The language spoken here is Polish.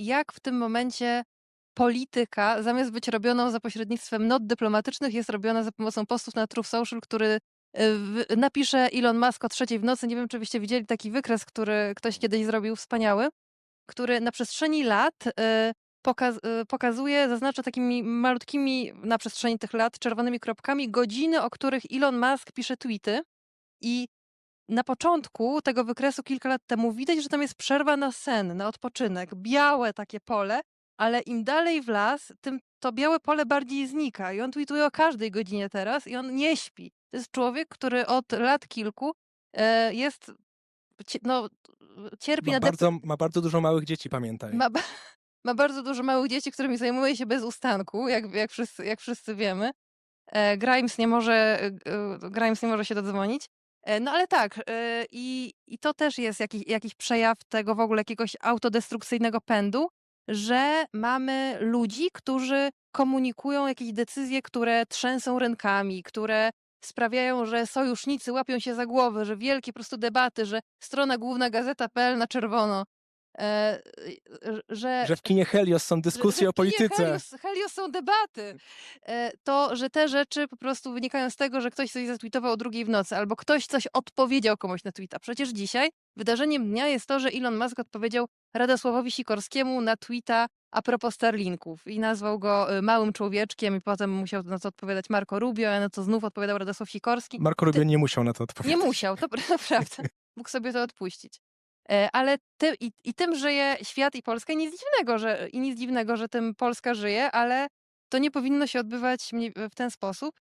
jak w tym momencie polityka, zamiast być robioną za pośrednictwem not dyplomatycznych, jest robiona za pomocą postów na Truth Social, który y, napisze Elon Musk o trzeciej w nocy. Nie wiem, czy byście widzieli taki wykres, który ktoś kiedyś zrobił wspaniały, który na przestrzeni lat y, pokaz, y, pokazuje, zaznacza takimi malutkimi na przestrzeni tych lat czerwonymi kropkami godziny, o których Elon Musk pisze tweety. I na początku tego wykresu kilka lat temu widać, że tam jest przerwa na sen, na odpoczynek, białe takie pole, ale im dalej w las, tym to białe pole bardziej znika. I on tweetuje o każdej godzinie teraz i on nie śpi. To jest człowiek, który od lat kilku e, jest, no, cierpi Ma na bardzo, ma bardzo dużo małych dzieci, pamiętaj. ma, ma bardzo dużo małych dzieci, którymi zajmuje się bez ustanku, jak, jak, wszyscy, jak wszyscy wiemy. E, Grimes, nie może, e, Grimes nie może się dodzwonić. E, No ale tak, e, i, i to też jest jakiś, jakiś przejaw tego w ogóle jakiegoś autodestrukcyjnego pędu, że mamy ludzi, którzy komunikują jakieś decyzje, które trzęsą rękami, które sprawiają, że sojusznicy łapią się za głowę, że wielkie po prostu debaty, że strona główna gazeta.pl na czerwono, że, Że w kinie Helios są dyskusje o polityce. Helios, Helios są debaty. E, To, że te rzeczy po prostu wynikają z tego, że ktoś coś zatweetował o drugiej w nocy, albo ktoś coś odpowiedział komuś na tweeta. Przecież dzisiaj wydarzeniem dnia jest to, że Elon Musk odpowiedział Radosławowi Sikorskiemu na tweeta a propos Starlinków i nazwał go e, małym człowieczkiem i potem musiał na to odpowiadać Marco Rubio, a na to znów odpowiadał Radosław Sikorski. Marco Rubio nie musiał na to odpowiedzieć. Nie musiał, to pra- prawda. Mógł sobie to odpuścić. E, Ale ty, i, i tym żyje świat i Polska i nic dziwnego, że, i nic dziwnego, że tym Polska żyje, ale to nie powinno się odbywać w ten sposób.